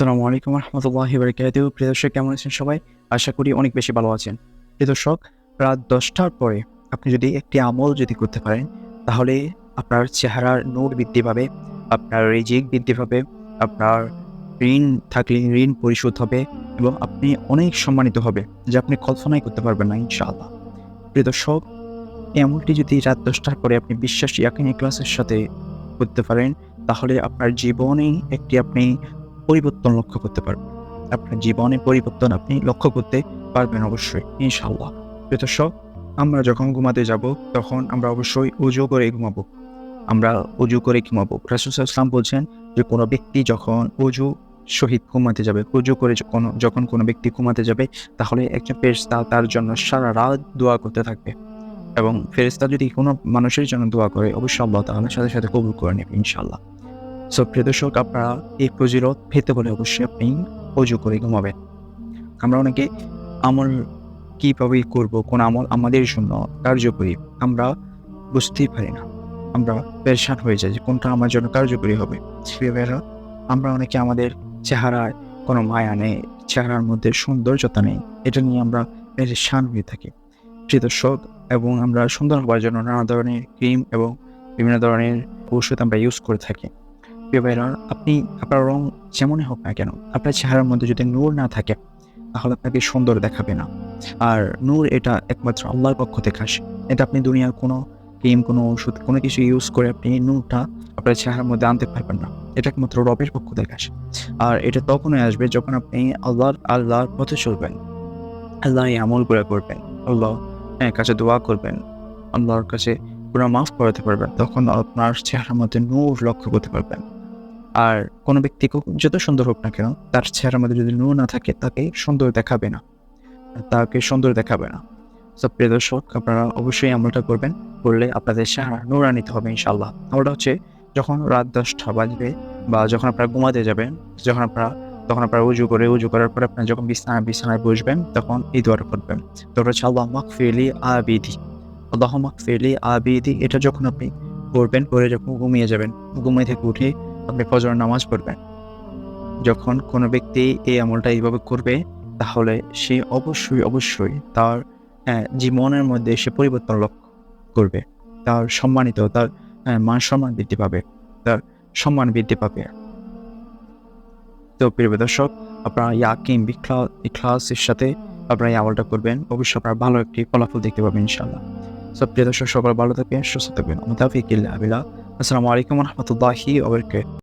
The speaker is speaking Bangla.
আসসালামু আলাইকুম রহমতুল্লাহি বারকাত প্রিয় দর্শক, কেমন আছেন সবাই? আশা করি অনেক বেশি ভালো আছেন। প্রিয় দর্শক, রাত দশটার পরে আপনি যদি একটি আমল যদি করতে পারেন, তাহলে আপনার চেহারার নূর বৃদ্ধি পাবে, আপনার রিজিক বৃদ্ধি পাবে, আপনার ঋণ থাকলে ঋণ পরিশোধ হবে এবং আপনি অনেক সম্মানিত হবে, যা আপনি কল্পনাই করতে পারবেন না, ইনশাআল্লাহ। প্রিয় দর্শক, এই আমলটি যদি রাত দশটার পরে আপনি বিশ্বাস ইয়াকিনী ক্লাসের সাথে করতে পারেন, তাহলে আপনার জীবনে একটি আপনি পরিবর্তন লক্ষ্য করতে পারবেন। আপনার জীবনে পরিবর্তন আপনি লক্ষ্য করতে পারবেন অবশ্যই, ইনশাআল্লাহ। প্রিয় দর্শক, আমরা যখন ঘুমাতে যাব, তখন আমরা অবশ্যই উজু করে ঘুমাবো। আমরা উজু করে ঘুমাবো। রাসুল ইসলাম বলছেন যে, কোনো ব্যক্তি যখন উজু শহীদ ঘুমাতে যাবে, উজু করে যখন যখন কোনো ব্যক্তি ঘুমাতে যাবে, তাহলে একজন ফেরেশতা তার জন্য সারা রাত দোয়া করতে থাকবে। এবং ফেরেশতা যদি কোনো মানুষের জন্য দোয়া করে, অবশ্যই আল্লাহ তাআলার সাথে সাথে কবুল করে নেবে, ইনশাআল্লাহ। সো প্রিয় দর্শক, আপনারা এই ফজিলত পেতে বলে অবশ্যই আপনি অজু করে ঘুমাবেন। আমরা অনেকে আমল কীভাবে করব, কোন আমল আমাদের জন্য কার্যকরী, আমরা বুঝতেই পারি না। আমরা পেরেশান হয়ে যাই যে কোনটা আমার জন্য কার্যকরী হবে। আমরা অনেকে আমাদের চেহারায় কোনো মায়া নেই, চেহারার মধ্যে সৌন্দর্যতা নেই, এটা নিয়ে আমরা পেরেশান হয়ে থাকি। প্রিয় দর্শক, এবং আমরা সুন্দর হওয়ার জন্য নানা ধরনের ক্রিম এবং বিভিন্ন ধরনের ঔষধ আমরা ইউজ করে থাকি। প্রিয় আপনি আপনার রং যেমনই হোক না কেন, আপনার চেহারার মধ্যে যদি নূর না থাকে, তাহলে আপনাকে সুন্দর দেখাবে না। আর নূর এটা একমাত্র আল্লাহর পক্ষ থেকে আসে। এটা আপনি দুনিয়ার কোনো ক্রিম, কোনো ওষুধ, কোনো কিছু ইউজ করে আপনি নূরটা আপনার চেহারার মধ্যে আনতে পারবেন না। এটা একমাত্র রবের পক্ষ থেকে আসে। আর এটা তখনই আসবে যখন আপনি আল্লাহর আল্লাহর পথে চলবেন। আল্লাহ এই আমল করে করবেন। আল্লাহ হ্যাঁ কাছে দোয়া করবেন। আল্লাহর কাছে পুরো মাফ করাতে পারবেন। তখন আপনার চেহারার মধ্যে নূর লক্ষ্য করতে পারবেন। আর কোনো ব্যক্তি যত সুন্দর হোক না কেন, তার চেহারার মধ্যে যদি নূর না থাকে, তাকে সুন্দর দেখাবে না। তাকে সুন্দর দেখাবে না। সব প্রিয় দর্শক, আপনারা অবশ্যই আমলটা করবেন। করলে আপনাদের চেহারা নোরা নিতে হবে ইনশাল্লাহ আমলটা হচ্ছে যখন রাত দশটা বাজবে বা যখন আপনারা ঘুমাতে যাবেন, যখন আপনারা তখন আপনারা উজু করে উজু করার পরে আপনারা যখন বিছানায় বিছানায় বসবেন, তখন এই দোয়াটা করবেন। তোরা হচ্ছে আল্লাহ মাকফিলি আবিদি। আল্লাহ মাকফিলি আবিদি। এটা যখন আপনি করবেন পরে যখন ঘুমিয়ে যাবেন ঘুমিয়ে থেকে উঠে আপনি ফজর নামাজ পড়বেন। যখন কোনো ব্যক্তি এই আমলটা এইভাবে করবে, তাহলে সে অবশ্যই অবশ্যই তার জীবনের মধ্যে সে পরিবর্তন লক্ষ্য করবে। তার সম্মানিত, তার মান সম্মান বৃদ্ধি পাবে, তার সম্মান বৃদ্ধি পাবে। তো প্রিয় দর্শক, আপনারা ইয়াকিম ইখলাসের সাথে আপনারা এই আমলটা করবেন। অবশ্যই আপনারা ভালো একটি ফলাফল দেখতে পাবেন, ইনশাআল্লাহ। সব প্রিয় দর্শক, সকল ভালো থাকবেন, সুস্থ থাকবেন। মোতাফিক ইল্লা আসসালামু আলাইকুম রহমতুল্লাহি ওবরকাত